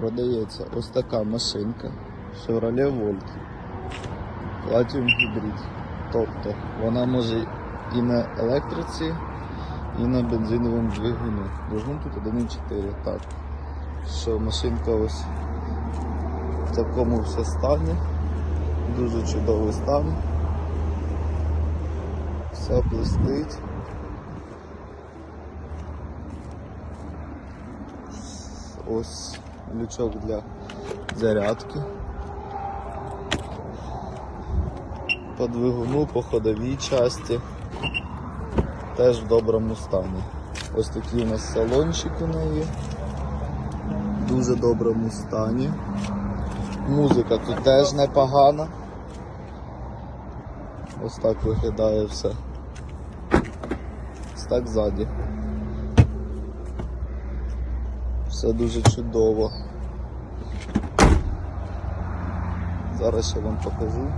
продається ось така машинка Chevrolet Volt Platinum Hybrid. Тобто вона може і на електриці, і на бензиновому двигуні. Двигун тут 1.4. Так. Що машинка ось в такому все стані. Дуже чудовий стан. Все блистить. Ось лючок для зарядки. По двигуну, по ходовій часті. Теж в доброму стані. Ось такий у нас салончик у неї. В дуже доброму стані. Музика тут теж непогана. Ось так виглядає все. Ось так ззаді. Все дуже чудово. Зараз я вам покажу.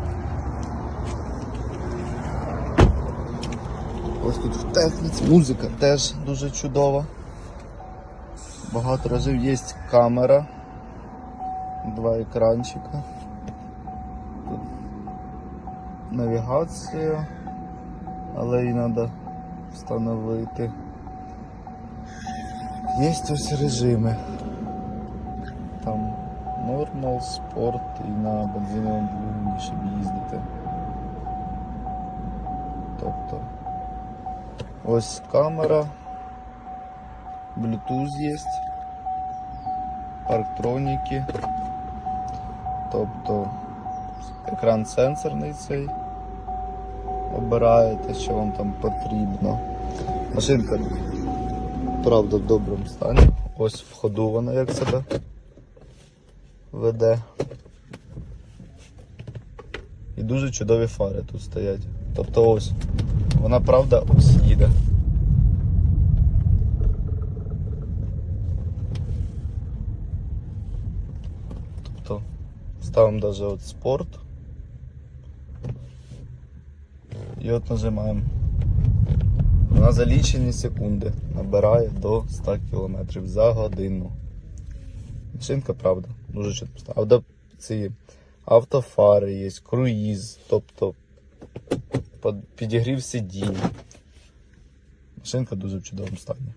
Ось тут в техніці музика теж дуже чудова. Багато разів є камера, два екранчика. Тут навігація, але її треба встановити. Є ось режими. Там нормал, спорт і на бензиновому двигуні, щоб їздити. Тобто ось камера, Bluetooth є, парктроніки, тобто екран сенсорний цей. Обираєте, що вам там потрібно. Машинка правда в доброму стані. Ось в ходу вона як себе веде. І дуже чудові фари тут стоять. Тобто ось, вона правда ось їде. Тобто ставимо навіть от спорт. І от нажимаємо. Вона за лічені секунди набирає до 100 км за годину. Машинка, правда, дуже чітко. Авто, ці автофари є, круїз, тобто підігрів сидінь. Машинка дуже в чудовому стані.